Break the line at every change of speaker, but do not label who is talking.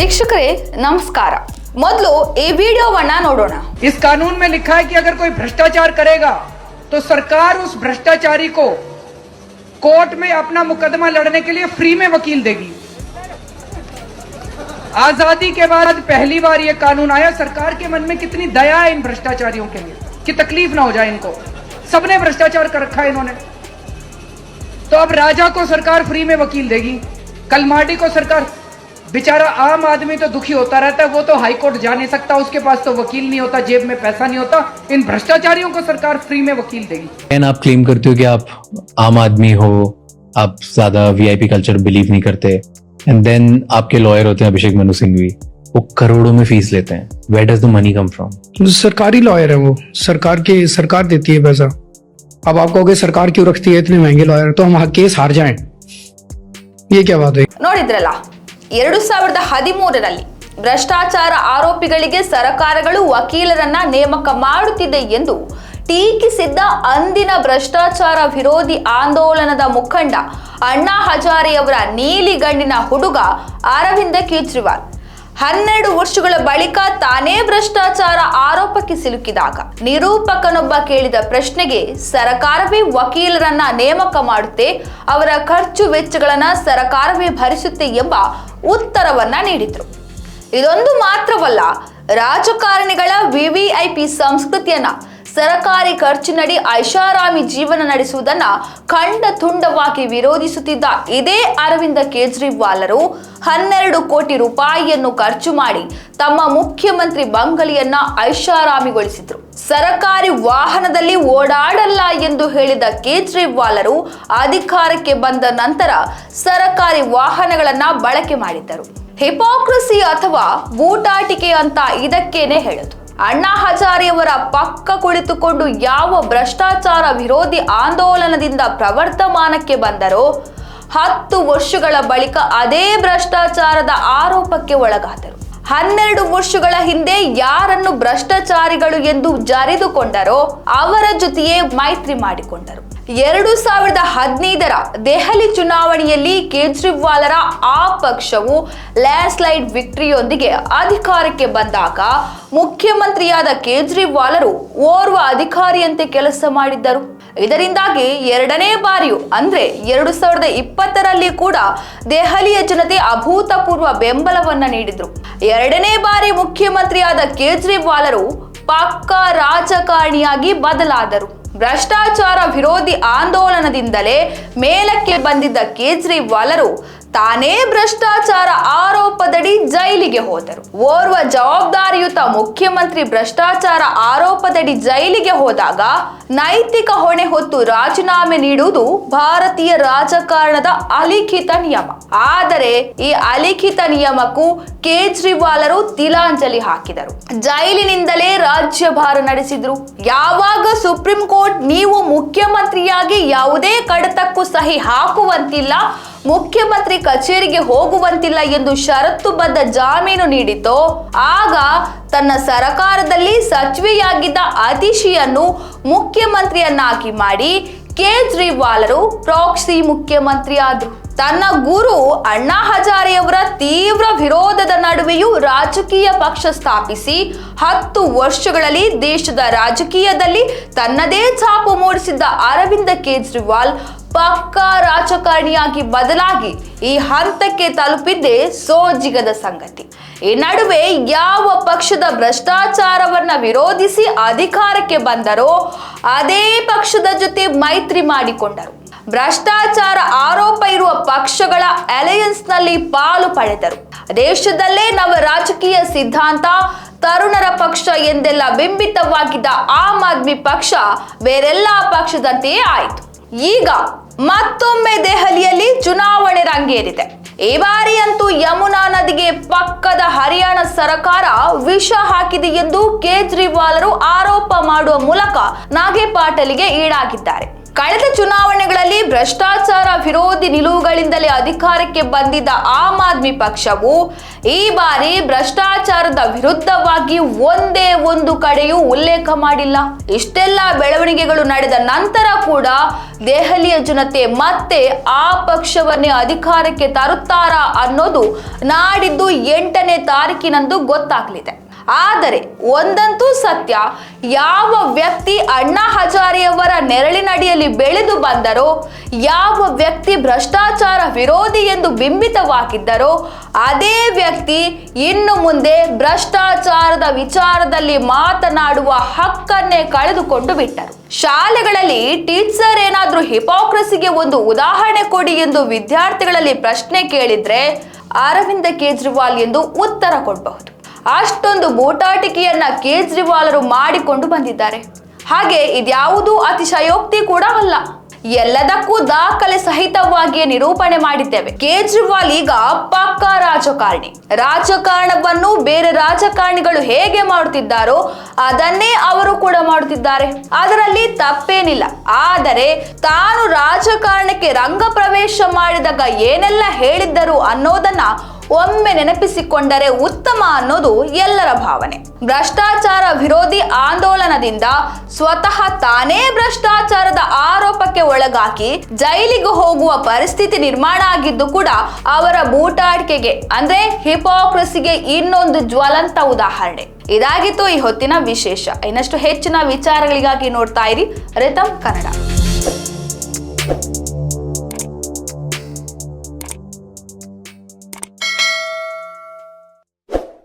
ವೀಕ್ಷಕರೇ ನಮಸ್ಕಾರ ಮೊದಲು ಈ ವಿಡಿಯೋವನ್ನ ನೋಡೋಣ
इस कानून में लिखा है कि अगर कोई भ्रष्टाचार करेगा तो सरकार उस भ्रष्टाचारी को कोर्ट में अपना मुकदमा लड़ने के लिए फ्री में वकील देगी आजादी के बाद पहली बार ये कानून आया सरकार के मन में कितनी दया है इन भ्रष्टाचारियों के लिए कि तकलीफ ना हो जाए इनको सबने भ्रष्टाचार कर रखा है इन्होंने तो अब राजा को सरकार फ्री में वकील देगी कलमाडी को सरकार बेचारा आम आदमी तो दुखी होता रहता है वो तो हाई कोर्ट जा नहीं सकता उसके पास तो वकील नहीं होता जेब में पैसा नहीं होता इन भ्रष्टाचारियों को सरकार फ्री में वकील देगी।
एन आप क्लेम करते हो कि आप आम आदमी हो आप ज़्यादा वीआईपी कल्चर बिलीव नहीं करते एंड देन आपके लॉयर होते हैं अभिषेक मनु सिंघवी वो करोड़ों में फ़ीस लेते हैं। Where does the money come
from सरकारी लॉयर है वो सरकार के सरकार देती है पैसा। अब आप कहोगे सरकार क्यों रखती है इतने महँगे लॉयर तो हम केस हार जाए। ये क्या बात है?
ಎರಡು ಸಾವಿರದ ಹದಿಮೂರರಲ್ಲಿ ಭ್ರಷ್ಟಾಚಾರ ಆರೋಪಿಗಳಿಗೆ ಸರಕಾರಗಳು ವಕೀಲರನ್ನ ನೇಮಕ ಮಾಡುತ್ತಿದೆ ಎಂದು ಟೀಕಿಸಿದ್ದ ಅಂದಿನ ಭ್ರಷ್ಟಾಚಾರ ವಿರೋಧಿ ಆಂದೋಲನದ ಮುಖಂಡ ಅಣ್ಣಾ ಹಜಾರಿಯವರ ನೀಲಿಗಣ್ಣಿನ ಹುಡುಗ ಅರವಿಂದ ಕೇಜ್ರಿವಾಲ್. ಹನ್ನೆರಡು ವರ್ಷಗಳ ಬಳಿಕ ತಾನೇ ಭ್ರಷ್ಟಾಚಾರ ಆರೋಪಕ್ಕೆ ಸಿಲುಕಿದಾಗ ನಿರೂಪಕನೊಬ್ಬ ಕೇಳಿದ ಪ್ರಶ್ನೆಗೆ ಸರಕಾರವೇ ವಕೀಲರನ್ನ ನೇಮಕ ಮಾಡುತ್ತೆ, ಅವರ ಖರ್ಚು ವೆಚ್ಚಗಳನ್ನ ಸರಕಾರವೇ ಭರಿಸುತ್ತೆ ಎಂಬ ಉತ್ತರವನ್ನ ನೀಡಿದ್ರು. ಇದೊಂದು ಮಾತ್ರವಲ್ಲ, ರಾಜಕಾರಣಿಗಳ ವಿವಿಐಪಿ ಸಂಸ್ಕೃತಿಯನ್ನ ಸರಕಾರಿ ಖರ್ಚಿನಡಿ ಐಷಾರಾಮಿ ಜೀವನ ನಡೆಸುವುದನ್ನ ಖಂಡ ತುಂಡವಾಗಿ ವಿರೋಧಿಸುತ್ತಿದ್ದ ಇದೇ ಅರವಿಂದ ಕೇಜ್ರಿವಾಲರು ಹನ್ನೆರಡು ಕೋಟಿ ರೂಪಾಯಿಯನ್ನು ಖರ್ಚು ಮಾಡಿ ತಮ್ಮ ಮುಖ್ಯಮಂತ್ರಿ ಬಂಗಲಿಯನ್ನ ಐಷಾರಾಮಿಗೊಳಿಸಿದ್ರು. ಸರಕಾರಿ ವಾಹನದಲ್ಲಿ ಓಡಾಡಲ್ಲ ಎಂದು ಹೇಳಿದ ಕೇಜ್ರಿವಾಲರು ಅಧಿಕಾರಕ್ಕೆ ಬಂದ ನಂತರ ಸರಕಾರಿ ವಾಹನಗಳನ್ನ ಬಳಕೆ ಮಾಡಿದ್ದರು. ಹಿಪೋಕ್ರಸಿ ಅಥವಾ ಬೂಟಾಟಿಕೆ ಅಂತ ಇದಕ್ಕೇನೆ ಹೇಳೋದು. ಅಣ್ಣಾ ಹಜಾರಿಯವರ ಪಕ್ಕ ಕುಳಿತುಕೊಂಡು ಯಾವ ಭ್ರಷ್ಟಾಚಾರ ವಿರೋಧಿ ಆಂದೋಲನದಿಂದ ಪ್ರವರ್ತಮಾನಕ್ಕೆ ಬಂದರೋ ಹತ್ತು ವರ್ಷಗಳ ಬಳಿಕ ಅದೇ ಭ್ರಷ್ಟಾಚಾರದ ಆರೋಪಕ್ಕೆ ಒಳಗಾದರು. ಹನ್ನೆರಡು ವರ್ಷಗಳ ಹಿಂದೆ ಯಾರನ್ನು ಭ್ರಷ್ಟಾಚಾರಿಗಳು ಎಂದು ಜರಿದುಕೊಂಡರೋ ಅವರ ಜೊತೆಯೇ ಮೈತ್ರಿ ಮಾಡಿಕೊಂಡರು. ಎರಡು ಸಾವಿರದ ಹದಿನೈದರ ದೆಹಲಿ ಚುನಾವಣೆಯಲ್ಲಿ ಕೇಜ್ರಿವಾಲರ ಆ ಪಕ್ಷವು ಲ್ಯಾಂಡ್ಸ್ಲೈಡ್ ವಿಕ್ಟರಿಯೊಂದಿಗೆ ಅಧಿಕಾರಕ್ಕೆ ಬಂದಾಗ ಮುಖ್ಯಮಂತ್ರಿಯಾದ ಕೇಜ್ರಿವಾಲರು ಓರ್ವ ಅಧಿಕಾರಿಯಂತೆ ಕೆಲಸ ಮಾಡಿದ್ದರು. ಇದರಿಂದಾಗಿ ಎರಡನೇ ಬಾರಿಯೂ, ಅಂದ್ರೆ ಎರಡು ಸಾವಿರದ ಇಪ್ಪತ್ತರಲ್ಲಿ ಕೂಡ ದೆಹಲಿಯ ಜನತೆ ಅಭೂತಪೂರ್ವ ಬೆಂಬಲವನ್ನ ನೀಡಿದ್ರು. ಎರಡನೇ ಬಾರಿ ಮುಖ್ಯಮಂತ್ರಿಯಾದ ಕೇಜ್ರಿವಾಲರು ಪಕ್ಕಾ ರಾಜಕಾರಣಿಯಾಗಿ ಬದಲಾದರು. ಭ್ರಷ್ಟಾಚಾರ ವಿರೋಧಿ ಆಂದೋಲನದಿಂದಲೇ ಮೇಲಕ್ಕೆ ಬಂದಿದ್ದ ಕೇಜ್ರಿವಾಲರು ತಾನೇ ಭ್ರಷ್ಟಾಚಾರ ಆರೋಪದಡಿ ಜೈಲಿಗೆ ಹೋದರು. ಓರ್ವ ಜವಾಬ್ದಾರಿಯುತ ಮುಖ್ಯಮಂತ್ರಿ ಭ್ರಷ್ಟಾಚಾರ ಆರೋಪದಡಿ ಜೈಲಿಗೆ ಹೋದಾಗ ನೈತಿಕ ಹೊಣೆ ಹೊತ್ತು ರಾಜೀನಾಮೆ ನೀಡುವುದು ಭಾರತೀಯ ರಾಜಕಾರಣದ ಅಲಿಖಿತ ನಿಯಮ. ಆದರೆ ಈ ಅಲಿಖಿತ ನಿಯಮಕ್ಕೂ ಕೇಜ್ರಿವಾಲರು ತಿಲಾಂಜಲಿ ಹಾಕಿದರು. ಜೈಲಿನಿಂದಲೇ ರಾಜ್ಯಭಾರ ನಡೆಸಿದ್ರು. ಯಾವಾಗ ಸುಪ್ರೀಂ ಕೋರ್ಟ್ ನೀವು ಮುಖ್ಯಮಂತ್ರಿಯಾಗಿ ಯಾವುದೇ ಕಡತಕ್ಕೂ ಸಹಿ ಹಾಕುವಂತಿಲ್ಲ, ಮುಖ್ಯಮಂತ್ರಿ ಕಚೇರಿಗೆ ಹೋಗುವಂತಿಲ್ಲ ಎಂದು ಷರತ್ತುಬದ್ಧ ಜಾಮೀನು ನೀಡಿತೋ, ಆಗ ತನ್ನ ಸರಕಾರದಲ್ಲಿ ಸಚಿವೆಯಾಗಿದ್ದ ಅತಿಶಿಯನ್ನು ಮುಖ್ಯಮಂತ್ರಿಯನ್ನಾಗಿ ಮಾಡಿ ಕೇಜ್ರಿವಾಲರು ಪ್ರಾಕ್ಸಿ ಮುಖ್ಯಮಂತ್ರಿ ಆದ್ರು ತನ್ನ ಗುರು ಅಣ್ಣಾ ಹಜಾರೆಯವರ ತೀವ್ರ ವಿರೋಧದ ನಡುವೆಯೂ ರಾಜಕೀಯ ಪಕ್ಷ ಸ್ಥಾಪಿಸಿ ಹತ್ತು ವರ್ಷಗಳಲ್ಲಿ ದೇಶದ ರಾಜಕೀಯದಲ್ಲಿ ತನ್ನದೇ ಛಾಪು ಮೂಡಿಸಿದ್ದ ಅರವಿಂದ ಕೇಜ್ರಿವಾಲ್ ಪಕ್ಕಾ ರಾಜಕಾರಣಿಯಾಗಿ ಬದಲಾಗಿ ಈ ಹಂತಕ್ಕೆ ತಲುಪಿದ್ದೇ ಸೋಜಿಗದ ಸಂಗತಿ. ಈ ನಡುವೆ ಯಾವ ಪಕ್ಷದ ಭ್ರಷ್ಟಾಚಾರವನ್ನ ವಿರೋಧಿಸಿ ಅಧಿಕಾರಕ್ಕೆ ಬಂದರೋ ಅದೇ ಪಕ್ಷದ ಜೊತೆ ಮೈತ್ರಿ ಮಾಡಿಕೊಂಡರು. ಭ್ರಷ್ಟಾಚಾರ ಆರೋಪ ಇರುವ ಪಕ್ಷಗಳ ಅಲಯನ್ಸ್ನಲ್ಲಿ ಪಾಲು ಪಡೆದರು. ದೇಶದಲ್ಲೇ ನವ ರಾಜಕೀಯ ಸಿದ್ಧಾಂತ, ತರುಣರ ಪಕ್ಷ ಎಂದೆಲ್ಲ ಬಿಂಬಿತವಾಗಿದ್ದ ಆಮ್ ಆದ್ಮಿ ಪಕ್ಷ ಬೇರೆಲ್ಲ ಪಕ್ಷದಂತೆಯೇ ಆಯಿತು. ಈಗ ಮತ್ತೊಮ್ಮೆ ದೆಹಲಿಯಲ್ಲಿ ಚುನಾವಣೆ ರಂಗೇರಿದೆ. ಈ ಬಾರಿ ಅಂತೂ ಯಮುನಾ ನದಿಗೆ ಪಕ್ಕದ ಹರಿಯಾಣ ಸರ್ಕಾರ ವಿಷ ಹಾಕಿದೆ ಎಂದು ಕೇಜ್ರಿವಾಲರು ಆರೋಪ ಮಾಡುವ ಮೂಲಕ ನಾಗೇಪಾಟಲಿಗೆ ಈಡಾಗಿದ್ದಾರೆ. ಕಳೆದ ಚುನಾವಣೆಗಳಲ್ಲಿ ಭ್ರಷ್ಟಾಚಾರ ವಿರೋಧಿ ನಿಲುವುಗಳಿಂದಲೇ ಅಧಿಕಾರಕ್ಕೆ ಬಂದಿದ್ದ ಆಮ್ ಆದ್ಮಿ ಪಕ್ಷವು ಈ ಬಾರಿ ಭ್ರಷ್ಟಾಚಾರದ ವಿರುದ್ಧವಾಗಿ ಒಂದೇ ಒಂದು ಕಡೆಯೂ ಉಲ್ಲೇಖ ಮಾಡಿಲ್ಲ. ಇಷ್ಟೆಲ್ಲ ಬೆಳವಣಿಗೆಗಳು ನಡೆದ ನಂತರ ಕೂಡ ದೆಹಲಿಯ ಜನತೆ ಮತ್ತೆ ಆ ಪಕ್ಷವನ್ನೇ ಅಧಿಕಾರಕ್ಕೆ ತರುತ್ತಾರಾ ಅನ್ನೋದು ನಾಡಿದ್ದು ಎಂಟನೇ ತಾರೀಕಿನಂದು ಗೊತ್ತಾಗಲಿದೆ. ಆದರೆ ಒಂದಂತೂ ಸತ್ಯ, ಯಾವ ವ್ಯಕ್ತಿ ಅಣ್ಣಾ ಹಜಾರಿಯವರ ನೆರಳಿನಡಿಯಲ್ಲಿ ಬೆಳೆದು ಬಂದರೋ, ಯಾವ ವ್ಯಕ್ತಿ ಭ್ರಷ್ಟಾಚಾರ ವಿರೋಧಿ ಎಂದು ಬಿಂಬಿತವಾಗಿದ್ದರೋ, ಅದೇ ವ್ಯಕ್ತಿ ಇನ್ನು ಮುಂದೆ ಭ್ರಷ್ಟಾಚಾರದ ವಿಚಾರದಲ್ಲಿ ಮಾತನಾಡುವ ಹಕ್ಕನ್ನೇ ಕಳೆದುಕೊಂಡು ಬಿಟ್ಟರು. ಶಾಲೆಗಳಲ್ಲಿ ಟೀಚರ್ ಏನಾದರೂ ಹಿಪೋಕ್ರಸಿಗೆ ಒಂದು ಉದಾಹರಣೆ ಕೊಡಿ ಎಂದು ವಿದ್ಯಾರ್ಥಿಗಳಲ್ಲಿ ಪ್ರಶ್ನೆ ಕೇಳಿದ್ರೆ ಅರವಿಂದ ಕೇಜ್ರಿವಾಲ್ ಎಂದು ಉತ್ತರ ಕೊಡಬಹುದು. ಅಷ್ಟೊಂದು ಬೂಟಾಟಿಕೆಯನ್ನ ಕೇಜ್ರಿವಾಲರು ಮಾಡಿಕೊಂಡು ಬಂದಿದ್ದಾರೆ. ಹಾಗೆ ಇದ್ಯಾವುದೂ ಅತಿಶಯೋಕ್ತಿ ಕೂಡ ಅಲ್ಲ. ಎಲ್ಲದಕ್ಕೂ ದಾಖಲೆ ಸಹಿತವಾಗಿಯೇ ನಿರೂಪಣೆ ಮಾಡಿದ್ದೇವೆ. ಕೇಜ್ರಿವಾಲ್ ಈಗ ಪಕ್ಕಾ ರಾಜಕಾರಣಿ. ರಾಜಕಾರಣವನ್ನು ಬೇರೆ ರಾಜಕಾರಣಿಗಳು ಹೇಗೆ ಮಾಡುತ್ತಿದ್ದಾರೋ ಅದನ್ನೇ ಅವರು ಕೂಡ ಮಾಡುತ್ತಿದ್ದಾರೆ. ಅದರಲ್ಲಿ ತಪ್ಪೇನಿಲ್ಲ. ಆದರೆ ತಾನು ರಾಜಕಾರಣಕ್ಕೆ ರಂಗ ಪ್ರವೇಶ ಮಾಡಿದಾಗ ಏನೆಲ್ಲ ಹೇಳಿದ್ದರು ಅನ್ನೋದನ್ನ ಒಮ್ಮೆ ನೆನಪಿಸಿಕೊಂಡರೆ ಉತ್ತಮ ಅನ್ನೋದು ಎಲ್ಲರ ಭಾವನೆ. ಭ್ರಷ್ಟಾಚಾರ ವಿರೋಧಿ ಆಂದೋಲನದಿಂದ ಸ್ವತಃ ತಾನೇ ಭ್ರಷ್ಟಾಚಾರದ ಆರೋಪಕ್ಕೆ ಒಳಗಾಗಿ ಜೈಲಿಗೆ ಹೋಗುವ ಪರಿಸ್ಥಿತಿ ನಿರ್ಮಾಣ ಆಗಿದ್ದು ಕೂಡ ಅವರ ಬೂಟಾಟಿಕೆಗೆ ಅಂದ್ರೆ ಹಿಪೋಕ್ರಸಿಗೆ ಇನ್ನೊಂದು ಜ್ವಲಂತ ಉದಾಹರಣೆ. ಇದಾಗಿತ್ತು ಈ ಹೊತ್ತಿನ ವಿಶೇಷ. ಇನ್ನಷ್ಟು ಹೆಚ್ಚಿನ ವಿಚಾರಗಳಿಗಾಗಿ ನೋಡ್ತಾ ಇರಿ ರಿತಮ್ ಕನ್ನಡ.